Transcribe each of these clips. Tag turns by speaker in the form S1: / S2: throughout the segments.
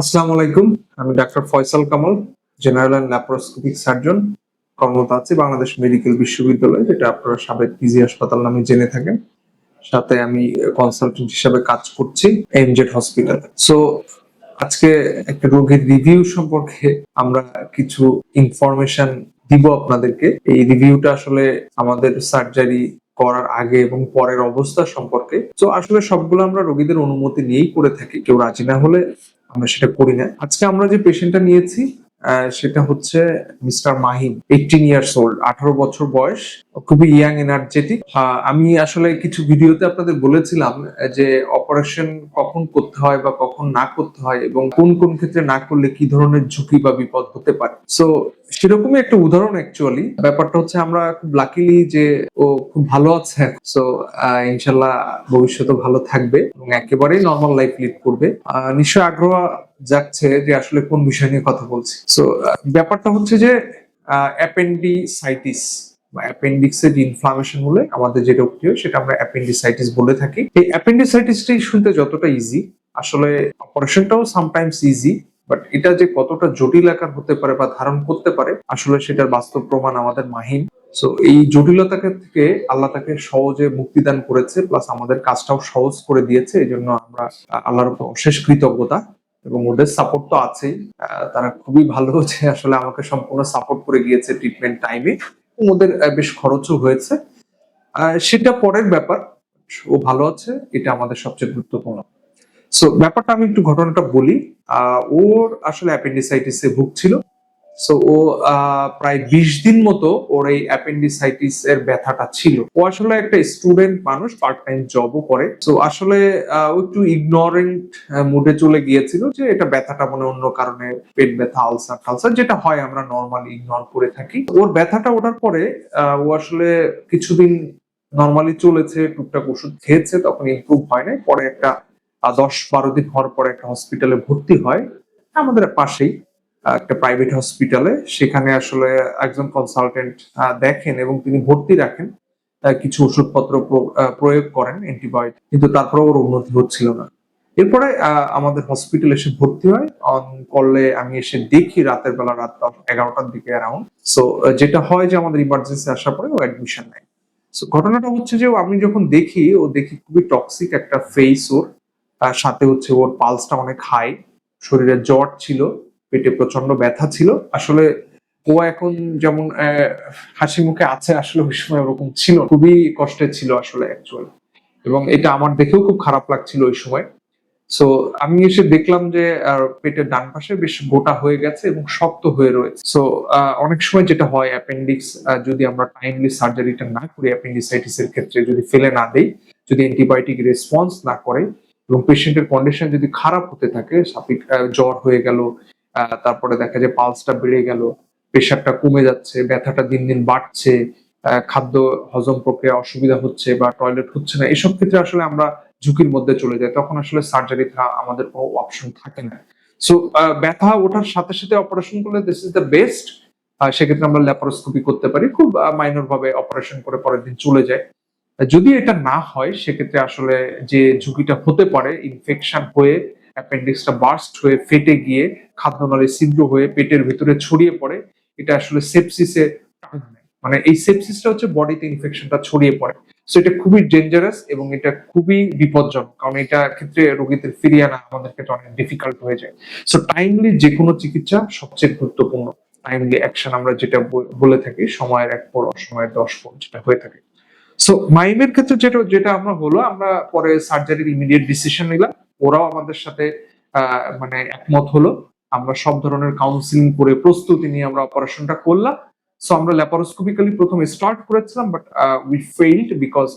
S1: আসসালামু আলাইকুম, আমি doctor Faisal Kamal, general and laparoscopic surgeon, কর্মরত আছি বাংলাদেশ মেডিকেল বিশ্ববিদ্যালয়, যেটা আপনারা সাবেক পিজি হাসপাতাল নামে জেনে থাকেন। সাথে আমি কনসালটেন্ট হিসাবে কাজ করছি এমজেড হসপিটাল সো আজকে একটা রোগীর রিভিউ সম্পর্কে আমরা কিছু ইনফরমেশন দিব আপনাদেরকে। এই রিভিউটা আসলে আমাদের সার্জারি করার আগে এবং পরের অবস্থা সম্পর্কে। তো আসলে সবগুলো আমরা রোগীদের অনুমতি নিয়েই করে থাকি। কেউ রাজি না হলে আমরা সেটা করি না। আজকে আমরা যে পেশেন্টটা নিয়েছি সেটা হচ্ছে mister Mahim eighteen years old আঠারো বছর বয়স, খুবই ইয়াং এনার্জেটিক আমি আসলে কিছু ভিডিওতে আপনাদের বলেছিলাম যে অপারেশন কখন করতে হয় বা কখন না করতে হয় এবং কোন কোন ক্ষেত্রে না করলে কি ধরনের ঝুঁকি বা বিপদ হতে পারে। সো সেরকমই একটা উদাহরণ অ্যাকচুয়ালি ব্যাপারটা হচ্ছে আমরা খুব লাকিলি যে ও খুব ভালো আছে। সো ইনশাল্লাহ ভবিষ্যতে ভালো থাকবে এবং একেবারেই নর্মাল লাইফ লিড করবে। নিশ্চয় আগ্রহ যাচ্ছে যে আসলে কোন বিষয় নিয়ে কথা বলছি। সো ব্যাপারটা হচ্ছে যে অ্যাপেন্ডিসাইটিস, বা অ্যাপেন্ডিক্সের ইনফ্লামেশন হলে আমাদের যে রোগটি হয় সেটা আমরা অ্যাপেন্ডিসাইটিস বলে থাকি। এই অ্যাপেন্ডিসাইটিসটাই শুনতে যতটা ইজি আসলে অপারেশনটাও সামটাইমস ইজি বাট এটা যে কতটা জটিল আকার হতে পারে বা ধারণ করতে পারে, আসলে সেটার বাস্তব প্রমাণ আমাদের মাহিম। সো এই জটিলতাকে থেকে আল্লাহ তাকে সহজে মুক্তিদান করেছে প্লাস আমাদের কাজটাও সহজ করে দিয়েছে এই জন্য আমরা আল্লাহর অশেষ কৃতজ্ঞতা। এবং ওদের সাপোর্ট তো আছেই। তারা খুবই ভালো হচ্ছে আসলে আমাকে সম্পূর্ণ সাপোর্ট করে গিয়েছে ট্রিটমেন্ট টাইমে ওদের বেশ খরচও হয়েছে। সেটা পরের ব্যাপার। ও ভালো আছে, এটা আমাদের সবচেয়ে গুরুত্বপূর্ণ। সো ব্যাপারটা আমি একটু ঘটনাটা বলি। ওর আসলে অ্যাপেন্ডিসাইটিসে ভুগছিল। সো ও প্রায় বিশ দিন মতো ওর এই অ্যাপেন্ডিসাইটিস এর ব্যথাটা ছিল। ও আসলে একটা স্টুডেন্ট মানুষ পার্ট টাইম জবও করে। তো আসলে ও একটু ইগনোরেন্ট মুডে চলে গিয়েছিল যে এটা ব্যথাটা মনে অন্য কারণে পেট ব্যথা, আলসার টালসার, যেটা হয় আমরা নর্মালি ইগনোর করে থাকি। ওর ব্যথাটা ওঠার পরে ও আসলে কিছুদিন নর্মালি চলেছে, টুকটাক ওষুধ খেয়েছে, তখন ইম্প্রুভ হয় নাই। পরে একটা দশ বারো দিন হওয়ার পরে একটা হসপিটালে ভর্তি হয়। আমাদের পাশেই। একটা প্রাইভেট হসপিটালে সেখানে আসলে একজন কনসালটেন্ট দেখেন এবং তিনি ভর্তি রাখেন। কিছু ওষুধপত্র প্র- প্রয়োগ করেন অ্যান্টিবায়োটিক কিন্তু তারপরে ওর উন্নতি হচ্ছিল না। এরপরে আমাদের হসপিটাল এসে ভর্তি হয়। অন করলে আমি এসে দেখি রাতের বেলা রাত এগারোটার দিকে অ্যারাউন্ড সো যেটা হয় যে আমাদের ইমার্জেন্সি আসার পরে ও অ্যাডমিশন নেয়। সো ঘটনাটা হচ্ছে যে আমি যখন দেখি, ও দেখি খুবই টক্সিক একটা ফেস ওর। সাথে হচ্ছে ওর পালসটা অনেক হাই শরীরে জ্বর ছিল। পেটে প্রচণ্ড ব্যথা ছিল। আসলে ও এখন যেমন হাসি মুখে আছে আসলে ওই সময় ওরকম ছিল খুবই কষ্টে ছিল আসলে অ্যাকচুয়ালি এবং এটা আমার দেখেও খুব খারাপ লাগছিল ওই সময়। সো আমি এসে দেখলাম যে পেটের ডান পাশে বেশ গোটা হয়ে গেছে এবং শক্ত হয়ে রয়েছে। সো অনেক সময় যেটা হয় অ্যাপেন্ডিক্স যদি আমরা টাইমলি সার্জারিটা না করি অ্যাপেন্ডিসাইটিস এর ক্ষেত্রে যদি ফেলে না দেই, যদি অ্যান্টিবায়োটিক রেসপন্স না করে, এবং পেশেন্টের কন্ডিশন যদি খারাপ হতে থাকে, সাপিক জ্বর হয়ে গেল তারপরে দেখা যায় পালসটা বেড়ে গেল, প্রেশারটা কমে যাচ্ছে, ব্যথাটা দিন দিন বাড়ছে খাদ্য হজম প্রক্রিয়া অসুবিধা হচ্ছে বা টয়লেট হচ্ছে না, এসব ক্ষেত্রে আসলে আমরা ঝুঁকির মধ্যে চলে যাই, তখন আসলে সার্জারি আমাদের কোনো অপশন থাকে না। সো ব্যথা ওঠার সাথে সাথে অপারেশন করলে দিস ইজ দ্য বেস্ট সেক্ষেত্রে আমরা ল্যাপারোস্কোপি করতে পারি, খুব মাইনর ভাবে অপারেশন করে পরের দিন চলে যায়। যদি এটা না হয়, সেক্ষেত্রে আসলে যে ঝুঁকিটা হতে পারে ইনফেকশন হয়ে অ্যাপেন্ডিক্সটা বার্স্ট হয়ে ফেটে গিয়ে খাদ্যনালী ছিদ্র হয়ে পেটের ভিতরে ছড়িয়ে পড়ে, এটা আসলে সেপসিসে মানে এই সেপসিসটা হচ্ছে বডিতে ইনফেকশনটা ছড়িয়ে পড়ে। সো এটা খুবই ডেঞ্জারাস এবং এটা খুবই বিপজ্জনক, কারণ এটা ক্ষেত্রে রোগীদের ফিরিয়ে আনা আমাদের ক্ষেত্রে অনেক ডিফিকাল্ট হয়ে যায়। সো টাইমলি যে কোনো চিকিৎসা সবচেয়ে গুরুত্বপূর্ণ। টাইমলি অ্যাকশন আমরা যেটা বলে থাকি, সময়ের এক পর, অসময়ের দশ পর, যেটা হয়ে থাকে। সো মাইমের ক্ষেত্রে যেটা যেটা আমরা হলো, আমরা পরে সার্জারির ইমিডিয়েট ডিসিশন নিলাম। ওরাও আমাদের সাথে মানে একমত হলো। আমরা সব ধরনের কাউন্সিলিং করে প্রস্তুতি নিয়ে আমরা অপারেশনটা করলাম। সো আমরা ল্যাপারোস্কোপিক্যালি প্রথমে স্টার্ট করেছিলাম বাট উই ফেইল্ড বিকজ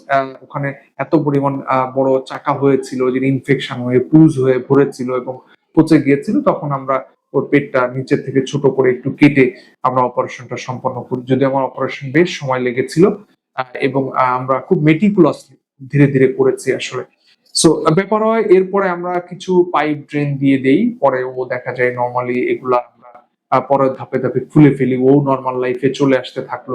S1: ওখানে এত পরিমাণ বড় চাকা হয়েছিল যে ইনফেকশন হয়ে, পুজ হয়ে ভরেছিল এবং পচে গিয়েছিল। তখন আমরা ওর পেটটা নিচের থেকে ছোট করে একটু কেটে আমরা অপারেশনটা সম্পন্ন করি। যদি আমার অপারেশন বেশ সময় লেগেছিল এবং আমরা খুব মেটিকুলাসলি ধীরে ধীরে করেছি আসলে। সো ব্যাপার হয়, এরপরে আমরা কিছু পাইপ ড্রেন দিয়ে দেই, পরে ও দেখা যায় নর্মালি এগুলা পরের ধাপে ধাপে খুলে ফেলি। ও নর্মাল লাইফে চলে আসতে থাকল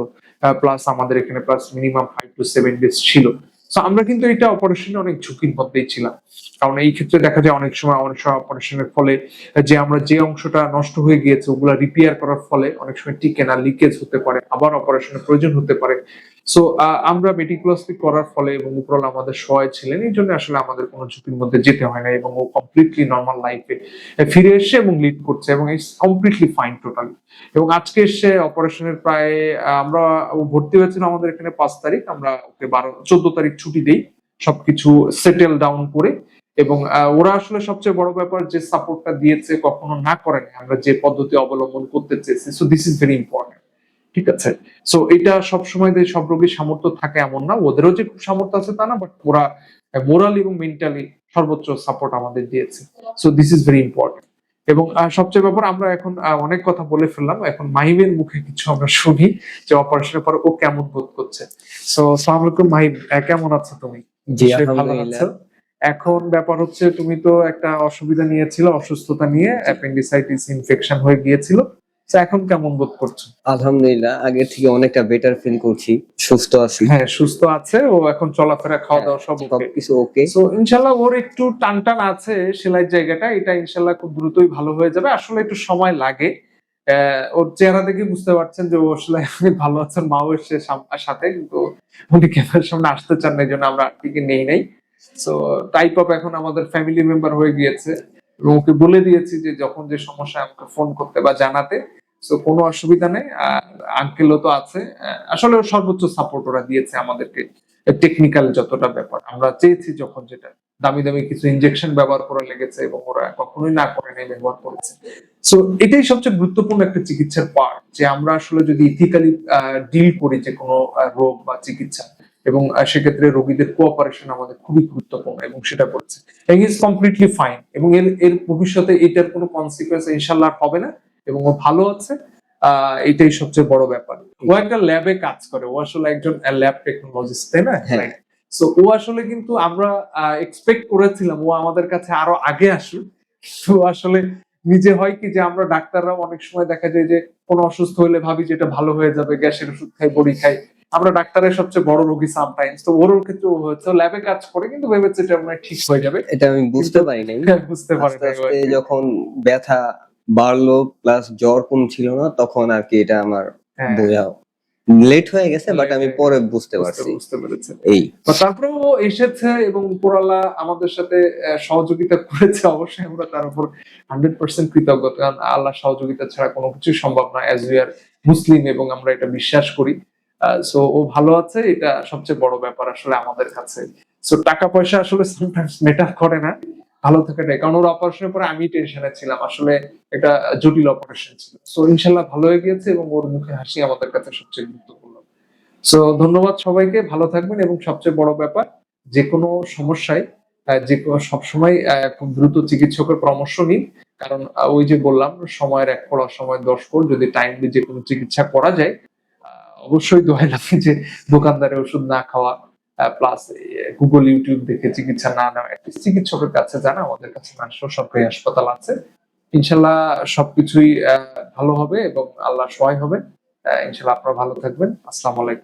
S1: প্লাস আমাদের এখানে plus minimum five to seven days ছিল। তো আমরা কিন্তু এটা অপারেশনে অনেক ঝুঁকির মধ্যেই ছিলাম। কারণ এই ক্ষেত্রে দেখা যায় অনেক সময় অনেক সময় অপারেশনের ফলে যে আমরা যে অংশটা নষ্ট হয়ে গিয়েছে, ওগুলা রিপেয়ার করার ফলে অনেক সময় টিকে না লিকেজ হতে পারে, আবার অপারেশনের প্রয়োজন হতে পারে। সো আমরা মেটিকুলাসলি করার ফলে এবং উপরওয়ালা আমাদের সহায় ছিলেন, এই জন্য আসলে আমাদের কোনো ঝুঁকির মধ্যে যেতে হয় না এবং ও কমপ্লিটলি নর্মাল লাইফে ফিরে এসে এবং লিড করছে এবং ইটস কমপ্লিটলি ফাইন টোটালি এবং আজকে এসে অপারেশনের প্রায় আমরা ভর্তি হয়েছিল আমাদের এখানে পাঁচ তারিখ, আমরা ওকে বারো, চোদ্দ তারিখ ছুটি দিই, সবকিছু সেটেল ডাউন করে এবং ওরা আসলে সবচেয়ে বড় ব্যাপার যে সাপোর্টটা দিয়েছে কখনো না করেনি আমরা যে পদ্ধতি অবলম্বন করতে চেয়েছি so this is very important ঠিক আছে? সো এটা সবসময় যে সব রোগীর সামর্থ্য থাকে এমন না। ওদেরও যে খুব সামর্থ্য আছে তা না বাট ওরা মোরালি এবং মেন্টালি সর্বোচ্চ সাপোর্ট আমাদের দিয়েছে। So this is very important এবং সবচেয়ে ব্যাপার আমরা এখন অনেক কথা বলে ফেললাম। এখন মাহিমের মুখে কিছু আমরা শুনি যে অপারেশনের পর ও কেমন বোধ করছে। সো সালাম আলাইকুম মাহিম কেমন আছো তুমি?
S2: জি আলহামদুলিল্লাহ।
S1: এখন ব্যাপার হচ্ছে তুমি তো একটা অসুবিধা নিয়েছিল অসুস্থতা নিয়ে অ্যাপেন্ডিসাইটিস ইনফেকশন হয়ে গিয়েছিল। তো এখন কেমন বোধ করছ?
S2: আলহামদুলিল্লাহ আগে থেকে অনেকটা বেটার ফিল করছি। সুস্থ আছি।
S1: হ্যাঁ সুস্থ আছে ও এখন চলাফেরা খাওয়া দাওয়া সব
S2: সবকিছু ওকে
S1: সো ইনশাল্লাহ ওর একটু টান টান আছে সেলাই জায়গাটা এটা ইনশাল্লাহ খুব দ্রুতই ভালো হয়ে যাবে। আসলে একটু সময় লাগে। ওর চেহারা দেখে বুঝতে পারছেন যে ও আসলে ভালো আছেন মাও সাম- সাথে কিন্তু উনি ক্যামেরার সামনে আসতে চান না এই জন্য আমরা টিকে নেই নাই। সো টাইপ অফ এখন আমাদের ফ্যামিলি মেম্বার হয়ে গিয়েছে। এবং ওকে বলে দিয়েছি যে যখন যে সমস্যা আমাকে ফোন করতে বা জানাতে, তো কোনো অসুবিধা নেই। আর আঙ্কেলও তো আছে। আসলে সর্বোচ্চ সাপোর্ট ওরা দিয়েছে আমাদেরকে টেকনিক্যাল যতটা ব্যাপার। আমরা চেয়েছি যখন যেটা, দামি দামি কিছু ইনজেকশন ব্যবহার করা লেগেছে এবং ওরা কখনোই না করে নাই ব্যবহার করেছে। সো এটাই সবচেয়ে গুরুত্বপূর্ণ একটা চিকিৎসার পার্ট যে আমরা আসলে যদি ইথিক্যালি ডিল করি যে কোনো রোগ বা চিকিৎসা এবং সেক্ষেত্রে রোগীদের কোঅপারেশন আমাদের খুবই গুরুত্বপূর্ণ এবং সেটা করছে। এবং ইজ কমপ্লিটলি ফাইন এবং এর এর ভবিষ্যতে এটার কোনো কনসিকুয়েন্স ইনশাল্লাহ হবে না এবং ও ভালো আছে। আহ, এটাই সবচেয়ে বড় ব্যাপার। ও একটা ল্যাবে কাজ করে। ও আসলে একজন ল্যাব টেকনোলজিস্ট তাই না?
S2: হ্যাঁ।
S1: সো ও আসলে কিন্তু আমরা এক্সপেক্ট করেছিলাম ও আমাদের কাছে আরও আগে আসুক। তো আসলে নিজে হয় কি যে আমরা ডাক্তাররা অনেক সময় দেখা যায় যে কোনো অসুস্থ হলে ভাবি যে এটা ভালো হয়ে যাবে গ্যাসের ওষুধ খাই বড়ি খাই। আমরা ডাক্তারের সবচেয়ে বড় রোগী সামটাইমস তো ওর ক্ষেত্রে হচ্ছে ল্যাবে কাজ করে কিন্তু ভেবেছে এটা মনে ঠিক হয়ে যাবে।
S2: এটা আমি বুঝতে পারি নাই
S1: বুঝতে পারে
S2: আস্তে যখন ব্যথা বাড়লো প্লাস জ্বর কম ছিল না তখন আর কি এটা আমার
S1: হ্যাঁ,
S2: বোঝা লেট হয়ে গেছে বাট আমি পরে বুঝতে পারছি।
S1: বুঝতে পেরেছে।
S2: এই।
S1: বা তারপরে ও এসেছে এবং উপরালা আমাদের সাথে সহযোগিতা করেছে। অবশ্যই আমরা তার উপর হান্ড্রেড পার্সেন্ট কৃতজ্ঞ কারণ আল্লাহ সহযোগিতা ছাড়া কোনো কিছু সম্ভব না। অ্যাজ উই আর মুসলিম এবং আমরা এটা বিশ্বাস করি। সো ও ভালো আছে, এটা সবচেয়ে বড় ব্যাপার আসলে আমাদের কাছে। সো টাকা পয়সা আসলে সামটাইমস ম্যাটার করে না, ভালো থাকাটাই। কারণ ওর অপারেশনের পরে আমি টেনশনে ছিলাম, আসলে এটা জটিল অপারেশন ছিল। সো ইনশাল্লাহ ভালো হয়ে গিয়েছে এবং ওর মুখে হাসি আমাদের কাছে সবচেয়ে গুরুত্বপূর্ণ। সো ধন্যবাদ সবাইকে, ভালো থাকবেন এবং সবচেয়ে বড় ব্যাপার, যে কোনো সমস্যায় যে সবসময় খুব দ্রুত চিকিৎসকের পরামর্শ নিন। কারণ ওই যে বললাম, সময়ের এক পর সময় দশ পর যদি টাইমলি যে কোনো চিকিৎসা করা যায় অবশ্যই দোয়া লাগে যে দোকানদারে ওষুধ না খাওয়া প্লাস গুগল ইউটিউব দেখে চিকিৎসা না নেওয়া Atleast চিকিৎসকের কাছে জানা, আমাদের কাছে মানুষের সরকারি হাসপাতাল আছে। ইনশাল্লাহ সবকিছুই ভালো হবে এবং আল্লাহ সহায় হবে। ইনশাল্লাহ আপনারা ভালো থাকবেন। আসসালামু আলাইকুম।